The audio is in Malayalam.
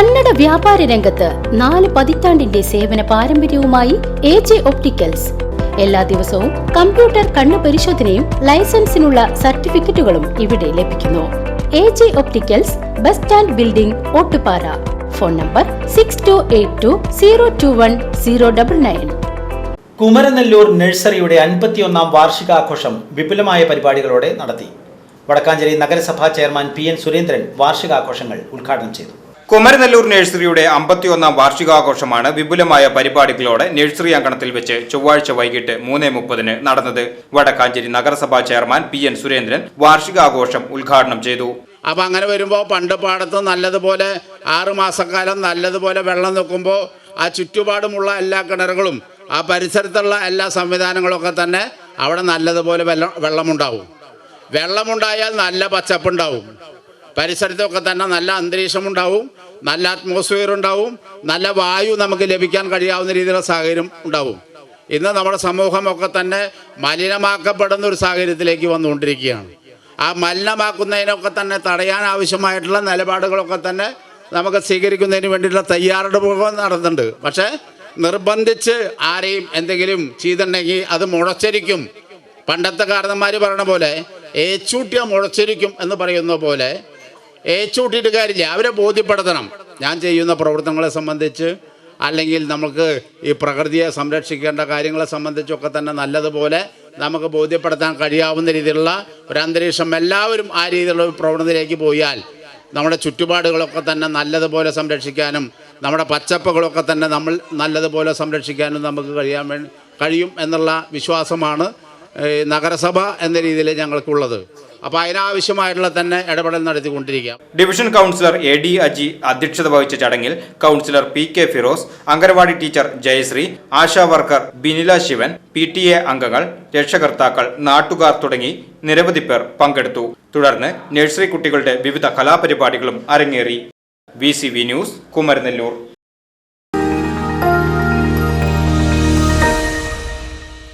കന്നഡ വ്യാപാര രംഗത്ത് നാല് പതിറ്റാണ്ടിന്റെ സേവന പാരമ്പര്യവുമായി എ ജെ ഒപ്റ്റിക്കൽസ്. എല്ലാ ദിവസവും കമ്പ്യൂട്ടർ കണ്ണു പരിശോധനയും ലൈസൻസിനുള്ള സർട്ടിഫിക്കറ്റുകളും ഇവിടെ ലഭിക്കുന്നു. A J opticals bus stand building Ottupara. Phone number six two eight two zero two one zero double nine Kumaranellur നഴ്സറിയുടെ അൻപത്തിയൊന്നാം വാർഷികാഘോഷം വിപുലമായ പരിപാടികളോടെ നടത്തി. വടക്കാഞ്ചേരി നഗരസഭാ ചെയർമാൻ പി എൻ സുരേന്ദ്രൻ വാർഷികാഘോഷങ്ങൾ ഉദ്ഘാടനം ചെയ്തു. കുമരനെല്ലൂർ നഴ്സറിയുടെ അമ്പത്തിയൊന്നാം വാർഷികാഘോഷമാണ് വിപുലമായ പരിപാടികളോടെ നഴ്സറി അങ്കണത്തിൽ വെച്ച് ചൊവ്വാഴ്ച വൈകിട്ട് മൂന്ന് മുപ്പതിന് നടന്നത്. വടക്കാഞ്ചേരി നഗരസഭാ ചെയർമാൻ പി എൻ സുരേന്ദ്രൻ വാർഷികാഘോഷം ഉദ്ഘാടനം ചെയ്തു. അപ്പോൾ അങ്ങനെ വരുമ്പോൾ പണ്ട് പാടത്ത് നല്ലതുപോലെ ആറ് മാസക്കാലം നല്ലതുപോലെ വെള്ളം നിൽക്കുമ്പോൾ ആ ചുറ്റുപാടുമുള്ള എല്ലാ കിണറുകളും ആ പരിസരത്തുള്ള എല്ലാ സംവിധാനങ്ങളൊക്കെ തന്നെ അവിടെ നല്ലതുപോലെ വെള്ളം വെള്ളമുണ്ടാവും. വെള്ളമുണ്ടായാൽ നല്ല പച്ചപ്പുണ്ടാവും. പരിസരത്തൊക്കെ തന്നെ നല്ല അന്തരീക്ഷം ഉണ്ടാവും നല്ല അറ്റ്മോസ്ഫിയർ ഉണ്ടാവും നല്ല വായു നമുക്ക് ലഭിക്കാൻ കഴിയാവുന്ന രീതിയിലുള്ള സാഹചര്യം ഉണ്ടാവും. ഇന്ന് നമ്മുടെ സമൂഹമൊക്കെ തന്നെ മലിനമാക്കപ്പെടുന്ന ഒരു സാഹചര്യത്തിലേക്ക് വന്നുകൊണ്ടിരിക്കുകയാണ്. ആ മലിനമാക്കുന്നതിനൊക്കെ തന്നെ തടയാൻ ആവശ്യമായിട്ടുള്ള നിലപാടുകളൊക്കെ തന്നെ നമുക്ക് സ്വീകരിക്കുന്നതിന് വേണ്ടിയിട്ടുള്ള തയ്യാറെടുപ്പുകൾ നടത്തുന്നുണ്ട്. പക്ഷേ നിർബന്ധിച്ച് ആരെയും എന്തെങ്കിലും ചെയ്തിട്ടുണ്ടെങ്കിൽ അത് മുളച്ചരിക്കും. പണ്ടത്തെ കാരണന്മാർ പറയണ പോലെ ഏച്ചൂട്ടിയ മുളച്ചരിക്കും എന്ന് പറയുന്ന പോലെ ഏച്ചൂട്ടിയിട്ട് കാര്യമില്ല. അവരെ ബോധ്യപ്പെടുത്തണം. ഞാൻ ചെയ്യുന്ന പ്രവർത്തനങ്ങളെ സംബന്ധിച്ച് അല്ലെങ്കിൽ നമുക്ക് ഈ പ്രകൃതിയെ സംരക്ഷിക്കേണ്ട കാര്യങ്ങളെ സംബന്ധിച്ചൊക്കെ തന്നെ നല്ലതുപോലെ നമുക്ക് ബോധ്യപ്പെടുത്താൻ കഴിയാവുന്ന രീതിയിലുള്ള ഒരു അന്തരീക്ഷം എല്ലാവരും ആ രീതിയിലുള്ള ഒരു പ്രവണതയിലേക്ക് പോയാൽ നമ്മുടെ ചുറ്റുപാടുകളൊക്കെ തന്നെ നല്ലതുപോലെ സംരക്ഷിക്കാനും നമ്മുടെ പച്ചപ്പുകളൊക്കെ തന്നെ നമ്മൾ നല്ലതുപോലെ സംരക്ഷിക്കാനും നമുക്ക് കഴിയാൻ വേണ്ടി കഴിയും എന്നുള്ള വിശ്വാസമാണ് നഗരസഭ എന്ന രീതിയിൽ ഞങ്ങൾക്കുള്ളത്. അപ്പോൾ അതിനാവശ്യമായിട്ടുള്ള തന്നെ ഇടപെടൽ നടത്തിക്കൊണ്ടിരിക്കുക division councillor A D Aji അധ്യക്ഷത വഹിച്ച ചടങ്ങിൽ councillor P K Feroz anganwadi teacher Jayashree ASHA worker Binila Sivan P T A അംഗങ്ങൾ രക്ഷകർത്താക്കൾ നാട്ടുകാർ തുടങ്ങി നിരവധി പേർ പങ്കെടുത്തു. തുടർന്ന് നഴ്സറി കുട്ടികളുടെ വിവിധ കലാപരിപാടികളും അരങ്ങേറി. V news Kumaranellur.